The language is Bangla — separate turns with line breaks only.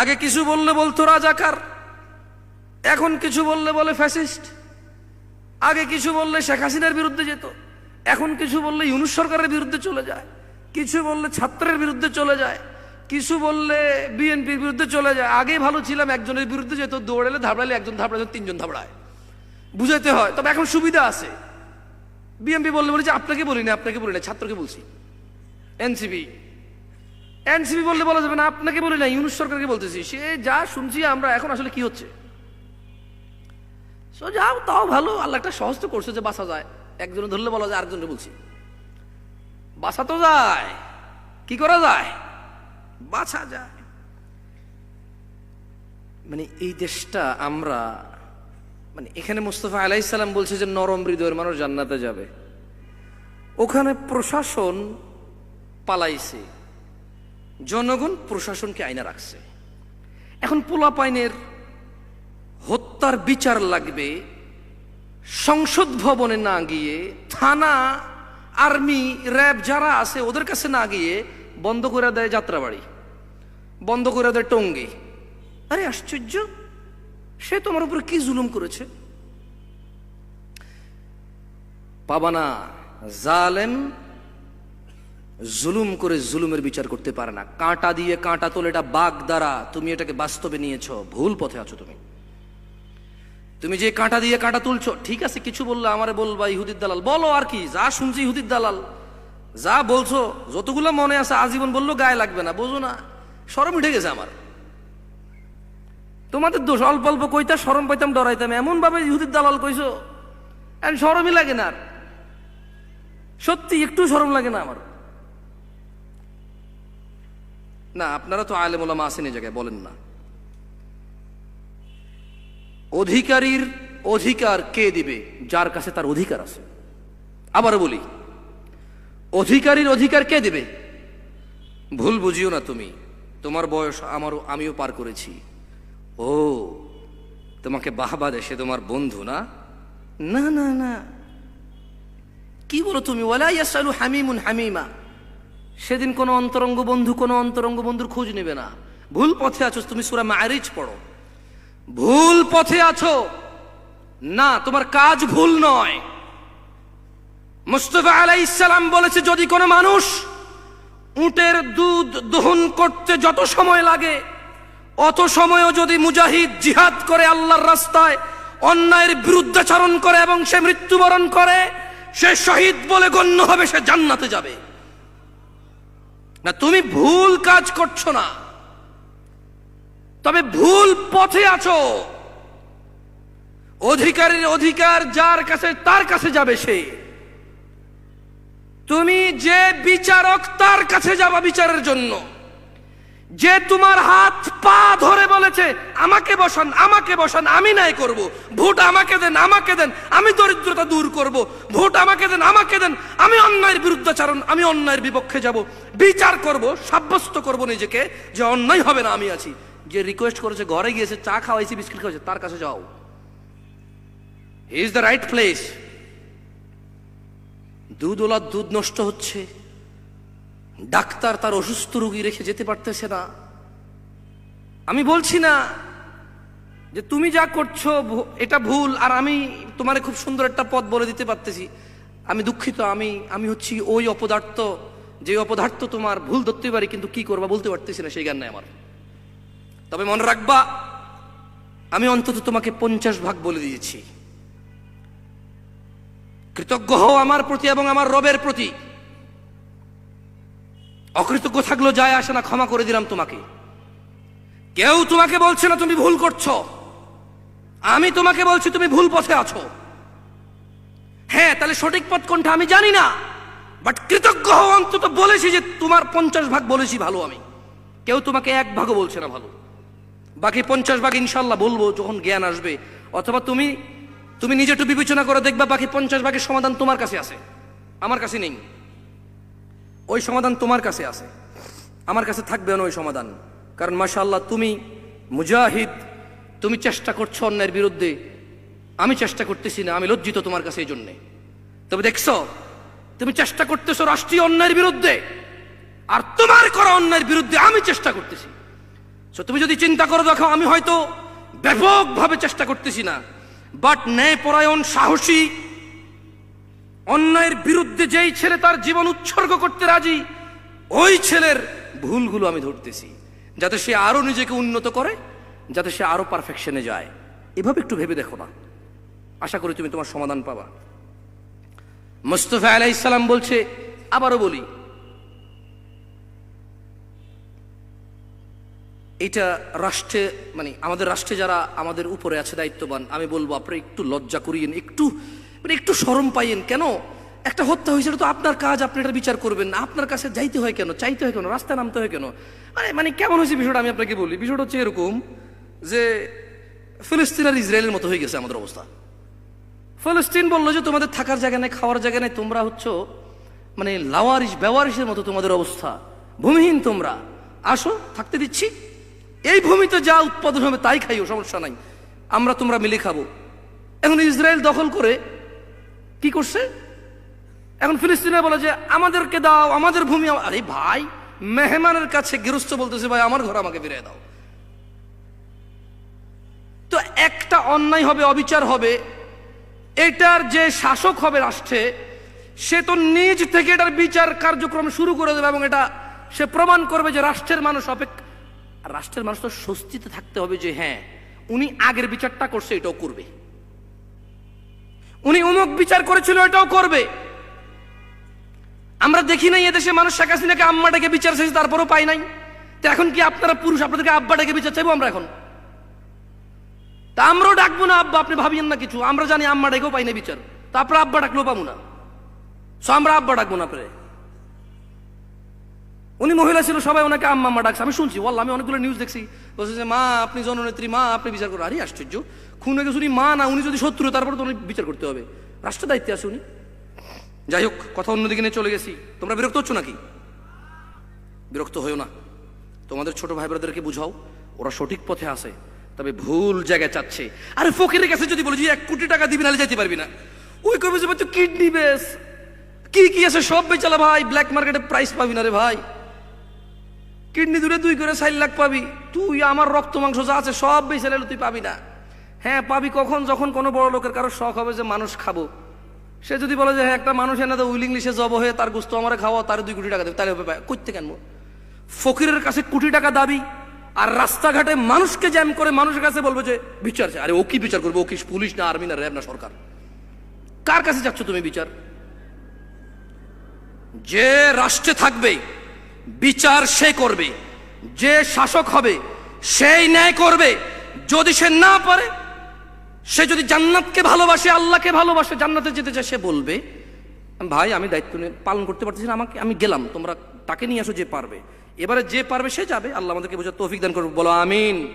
আগে কিছু বললে বলতো রাজাকার, এখন কিছু বললে বলে ফ্যাসিস্ট। আগে কিছু বললে শেখ হাসিনার বিরুদ্ধে যেত, এখন কিছু বললে ইউনুস সরকারের বিরুদ্ধে চলে যায়। কিছু বললে ছাত্রের বিরুদ্ধে চলে যায়, কিছু বললে বিএনপির বিরুদ্ধে চলে যায়। আগে ভালো ছিলাম, একজনের বিরুদ্ধে যেত, দৌড়ালে ধাবড়ালে একজন ধাবড়ালে তিনজন ধাবড়ায়। বুঝাইতে হয়, তবে এখন সুবিধা আছে। বিএনপি বললে বলেছে আপনাকে বলি না আপনাকে বলি না ছাত্রকে বলছি। এনসিপি। এনসিপি বললে বলা যাবে না, আপনাকে বলি না, ইউনুস সরকারকে বলতেছি। সে যা শুনছি, আমরা এখন আসলে কি হচ্ছে? সো যাও, তাও ভালো, আল্লাহ একটা সহজ তো করছে যে বাসা যায়। একজনে ধরলে বলা যায় আরেকজনে বলছি। বাসা তো যায়, কি করা যায়? বাছা যায়। মানে এই দেশটা আমরা মানে এখানে মুস্তফা আলাইসাল্লাম বলছে যে নরম হৃদয়ের মানুষ জান্নাতে যাবে। ওখানে প্রশাসন পালাইছে। জনগণ প্রশাসনকে আইনা রাখছে। এখন পোলাপাইনের হত্যার বিচার লাগবে, সংসদ ভবনে না গিয়ে, থানা, আর্মি, র্যাব যারা আছে ওদের কাছে না গিয়ে বন্ধ করে দেয় যাত্রাবাড়ি, বন্ধ করে দেয় টঙ্গি। আরে আশ্চর্য! সে তোমার উপরে কি জুলুম করেছে? পাবানা জালেম জুলুম করে জুলুমের বিচার করতে পারে না। কাঁটা দিয়ে কাঁটা তোলে, এটা বাঘ দ্বারা। তুমি এটাকে বাস্তবে নিয়েছো, ভুল পথে আছো তুমি। তুমি যে কাঁটা দিয়ে কাঁটা তুলছো, ঠিক আছে, কিছু বললে আমারে বলবা, ইহুদির দালাল। বলো আর কি, যা শুনছি ইহুদির দালাল, যা বলছো, যতগুলো মনে আছে আজীবন বলল গায়ে লাগবে না, বোঝো না, সরম উঠে গেছে আমার। তোমাদের দোষ, অল্প অল্প কইতা সরম পাইতাম, ডরাইতাম এমন ভাবে ইহুদির দালাল কইছো সরমই লাগে না আর। সত্যি একটু সরম লাগে না আমার। না, আপনারা তো আলেমুলামা আসেন এই জায়গায়, বলেন না। অধিকারীর অধিকার কে দিবে? যার কাছে তার অধিকার আছে। আবার বলি, অধিকারীর অধিকার কে দিবে? ভুল বুঝিও না তুমি। তোমার বয়স আমারও আমিও পার করেছি। ও, তোমাকে বাহবা দে সে তোমার বন্ধু না? না না না। কি বলো তুমি? ওয়ালা ইয়াসালু হামিমুন হামিমা। সেদিন কোনো অন্তরঙ্গ বন্ধু, কোনো অন্তরঙ্গ বন্ধুর খোঁজ নেবে না। ভুল পথে আছো, তুমি সুরা মারিজ পড়ো। ভুল পথে আছো। না, তোমার কাজ ভুল নয়। মুস্তফা আলাই ইসালাম বলেছে, যদি কোনো মানুষ উটের দুধ দহন করতে যত সময় লাগে, অত সময়ও যদি মুজাহিদ জিহাদ করে আল্লাহর রাস্তায়, অন্যায়ের বিরুদ্ধাচরণ করে এবং সে মৃত্যুবরণ করে, সে শহীদ বলে গণ্য হবে, সে জান্নাতে যাবে। না, তুমি ভুল কাজ করছ না। তবে ভুল পথে আছো। অধিকারের অধিকার যার কাছে, তার কাছে যাবে সে। তুমি যে বিচারক, তার কাছে যাবা বিচারের জন্য। যে তোমার হাত পা ধরে বলেছে, আমাকে বসান আমাকে বসান, আমি নাই করব। ভোট আমাকে দেন আমাকে দেন, আমি দরিদ্রতা দূর করব। ভোট আমাকে দেন আমাকে দেন, আমি অন্যায়ের বিরুদ্ধাচারণ আমি অন্যায়ের বিপক্ষে যাব। বিচার করব, সাব্যস্ত করব নিজেকে যে অন্যায় হবে না আমি আছি। যে রিকোয়েস্ট করেছে, ঘরে গিয়েছে, চা খাওয়াইছি, বিস্কিট খাওয়াইছে, তার কাছে যাও। ইজ দ্য রাইট প্লেস দুধ ওলার দুধ নষ্ট হচ্ছে। ডাক্তার তার অসুস্থ রোগী রেখে যেতে পারতেছে না। আমি বলছি না যে তুমি যা করছ এটা ভুল, আর আমি তোমারে খুব সুন্দর একটা পথ বলে দিতে পারতেছি। আমি দুঃখিত, আমি আমি হচ্ছি ওই অপদার্থ, যে অপদার্থ তোমার ভুল ধরতে পারি, কিন্তু কি করবা বলতে পারতেছি না সেই জ্ঞান নাই আমার। তবে মনে রাখবা, আমি অন্তত তোমাকে পঞ্চাশ ভাগ বলে দিয়েছি। কৃতজ্ঞ হও আমার প্রতি এবং আমার রবের প্রতি। অকৃতজ্ঞ থাকলেও যায় আসে না, ক্ষমা করে দিলাম তোমাকে। কেউ তোমাকে বলছে না তুমি ভুল করছ। আমি তোমাকে বলছি তুমি ভুল পথে আছো। হ্যাঁ তাহলে সঠিক পথ কোনটা আমি জানি না। বাট কৃতজ্ঞ হও অন্তত বলেছি যে তোমার পঞ্চাশ ভাগ বলেছি ভালো আমি। কেউ তোমাকে এক ভাগও বলছে না ভালো। বাকি পঞ্চাশ ভাগ ইনশাল্লাহ বলব যখন জ্ঞান আসবে। অথবা তুমি তুমি নিজে একটু বিবেচনা করে দেখবা বাকি পঞ্চাশ ভাগের সমাধান তোমার কাছে আছে। আমার কাছে নেই। ওই সমাধান তোমার কাছে আছে। আমার কাছে থাকবে না ওই সমাধান। কারণ মাশাল্লাহ তুমি মুজাহিদ তুমি চেষ্টা করছ অন্যায়ের বিরুদ্ধে। আমি চেষ্টা করতেছি না আমি লজ্জিত তোমার কাছে এই জন্যে। তবে দেখছ তুমি চেষ্টা করতেছো রাষ্ট্রীয় অন্যায়ের বিরুদ্ধে। আর তোমার করা অন্যায়ের বিরুদ্ধে আমি চেষ্টা করতেছি। So, তুমি যদি চিন্তা করো দেখো আমি হয়তো ব্যাপকভাবে চেষ্টা করতেছি না। বাট ন্যায়পরায়ণ সাহসী অন্যায়ের বিরুদ্ধে যেই ছেলে তার জীবন উৎসর্গ করতে রাজি, ওই ছেলের ভুলগুলো আমি ধরতেছি, যাতে সে আরও নিজেকে উন্নত করে, যাতে সে আরও পারফেকশনে যায়। এভাবে একটু ভেবে দেখো না। আশা করি তুমি তোমার সমাধান পাবা। মুস্তফা আলাই ইসলাম বলছে, আবারও বলি, এটা রাষ্ট্রে মানে আমাদের রাষ্ট্রে যারা আমাদের উপরে আছে, দায়িত্ববান, আমি বলব, আপনারা একটু লজ্জা করিয়েন, একটু মানে একটু সরম পাইয়েন, কেন? একটা হত্যা হয়েছে তো আপনার কাজ, আপনি এটা বিচার করবেন না। আপনার কাছে যাইতে হয় কেন? চাইতে হয় কেন? রাস্তায় নামতে হয় কেন? মানে মানে কেমন হয়েছে বিষয়টা আমি আপনাকে বলি। বিষয়টা হচ্ছে এরকম যে ফিলিস্তিন আর ইসরায়েলের মতো হয়ে গেছে আমাদের অবস্থা। ফিলিস্তিন বলল যে, তোমাদের থাকার জায়গা নেই, খাওয়ার জায়গা নেই, তোমরা হচ্ছ মানে লাওয়ারিশ, বেওয়ারিশের মতো তোমাদের অবস্থা। ভূমিহীন তোমরা। আসো, থাকতে দিচ্ছি। এই ভূমিতে যা উৎপাদন হবে তাই খাইও, সমস্যা নাই। আমরা তোমরা মিলে খাব। এখন ইসরায়েল দখল করে কি করছে? এখন ফিলিস্তিনে বলে যে, আমাদেরকে দাও, আমাদের ভূমি আরে ভাই, মেহমানের কাছে গৃহস্থ বলতেছে, ভাই, আমার ঘর আমাকে ফিরিয়ে দাও। তো একটা অন্যায় হবে, অবিচার হবে, এটার যে শাসক হবে রাষ্ট্রে, সে তো নিজ থেকে এটার বিচার কার্যক্রম শুরু করে দেবে এবং এটা সে প্রমাণ করবে যে রাষ্ট্রের মানুষ অপেক্ষা রাষ্ট্রের মানুষ তো স্বস্তিতে থাকতে হবে যে হ্যাঁ উনি আগের বিচারটা করছে, এটাও করবে। উনি অমুক বিচার করেছিল, এটাও করবে। আমরা দেখি নাই এদেশে মানুষ শেখ হাসিনাকে আম্মাটাকে বিচার চাইছে, তারপরও পাই নাই। তো এখন কি আপনারা পুরুষ, আপনাদেরকে আব্বাটাকে বিচার চাইব আমরা এখন? তা আমরাও ডাকবো না, আব্বা, আপনি ভাবিয়েন না কিছু। আমরা জানি আম্মা ডেকেও পাই না বিচার। তা আপনার আব্বা ডাকলেও পাবো না। সো আমরা আব্বা ডাকবো না আপনি উনি মহিলা ছিল, সবাই ওনাকে আম্মা আম্মা ডাকছে। আমি শুনছি, ওয়াল্লাহ, আমি অনেকগুলো নিউজ দেখছি। বলছে যে, মা, আপনি জননেত্রী, মা, আপনি বিচার করুন। আরে, আশ্চর্য। খুন হয়ে গেছে উনি মা না, উনি যদি শত্রু, তারপর তো উনি বিচার করতে হবে। রাষ্ট্র দায়িত্বে আছে উনি। যাই হোক, কথা অন্যদিকে নিয়ে চলে গেছি। তোমরা বিরক্ত হচ্ছ নাকি? বিরক্ত হয়েও না। তোমাদের ছোট ভাই বোনদেরকে বুঝাও, ওরা সঠিক পথে আছে, তবে ভুল জায়গায় চাচ্ছে। আরে, ফকিরের কাছে যদি বলি যে, এক কোটি টাকা দিবি, নাহলে যেতে পারবি না। ওই কবে যে কিডনি বেস। কি কি আছে সব বেচালা ভাই ব্ল্যাক মার্কেটে প্রাইস পাবি না রে ভাই। কিডনি দূরে দুই করে চার লাখ পাবি। তুই আমার রক্ত মাংস যা আছে সব বেচে নিলে তুই পাবি না। হ্যাঁ পাবি কখন? যখন কোনো বড় লোকের কারও শখ হবে যে মানুষ খাব। সে যদি বলে যে হ্যাঁ একটা মানুষ এনে উইলিংলি সে জব হয়ে তার গোস্ত আমার খাওয়া তার দুই কোটি টাকা দেবে। তাহলে করতে কেন? ফকিরের কাছে কোটি টাকা দাবি, আর রাস্তাঘাটে মানুষকে জ্যাম করে মানুষের কাছে বলবে যে, বিচার। আরে, ও কি বিচার করবে? ও কি পুলিশ না আর্মি না র্যাব না সরকার? কার কাছে যাচ্ছ তুমি বিচার? যে রাষ্ট্রে থাকবে বিচার সে করবে। যে শাসক হবে, সেই ন্যায় করবে। যদি সে না পারে, সে যদি জান্নাতকে ভালোবাসে, আল্লাহকে ভালোবাসে, জান্নাতে যেতে চায়, সে বলবে, ভাই, আমি দায়িত্ব পালন করতে পারতেছি না, আমাকে, আমি গেলাম, তোমরা তাকে নিয়ে আসো যে পারবে। এবারে যে পারবে, সে যাবে। আল্লাহ আমাদেরকে বোঝা তৌফিক দান করবে বলো আমিন।